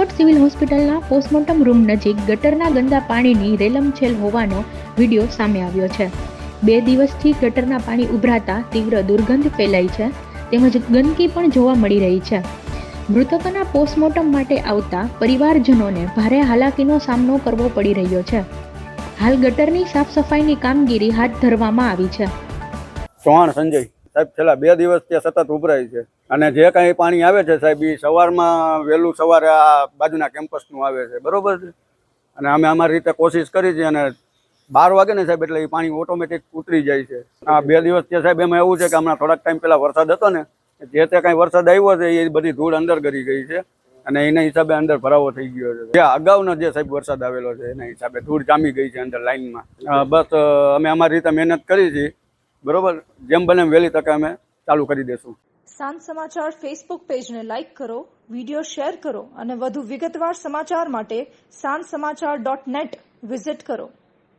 Rajkot civil હોસ્પિટલના postmortem room નજીક ગટરના ગંદા પાણીની રેલમછેલ હોવાનો વીડિયો સામે આવ્યો છે. બે દિવસથી ગટરના પાણી ઉભરાતા તીવ્ર દુર્ગંધ ફેલાઈ છે, તેમજ ગંદકી પણ જોવા મળી રહી છે. મૃતકોના પોસ્ટમોર્ટમ માટે આવતા પરિવારજનોને ભારે હાલાકીનો સામનો કરવો પડી રહ્યો છે. હાલ ગટરની સાફ સફાઈની કામગીરી હાથ ધરવામાં આવી છે. ચૌહાણ સંજય. સાહેબ, છેલ્લા બે દિવસ ત્યાં સતત ઉભરાય છે. અને જે કાંઈ પાણી આવે છે સાહેબ એ સવારમાં વહેલું સવારે આ બાજુના કેમ્પસનું આવે છે. બરોબર છે? અને અમે અમારી રીતે કોશિશ કરી છે અને બાર વાગે ને સાહેબ, એટલે એ પાણી ઓટોમેટિક ઉતરી જાય છે. આ બે દિવસ ત્યાં સાહેબ, એમાં એવું છે કે હમણાં થોડાક ટાઈમ પહેલાં વરસાદ હતો ને, જે તે કાંઈ વરસાદ આવ્યો છે એ બધી ધૂળ અંદર ગરી ગઈ છે અને એના હિસાબે અંદર ભરાવો થઈ ગયો છે. જે અગાઉનો જે સાહેબ વરસાદ આવેલો છે, એના હિસાબે ધૂળ જામી ગઈ છે અંદર લાઇનમાં બસ અમે અમારી રીતે મહેનત કરી છે. બરોબર? જેમ બને વહેલી તકે અમે ચાલુ કરી દેશું. સાંજ સમાચાર ફેસબુક પેજને લાઇક કરો વીડિયો શેર કરો અને વધુ વિગતવાર સમાચાર માટે સાંજ સમાચાર ડોટ નેટ વિઝિટ કરો.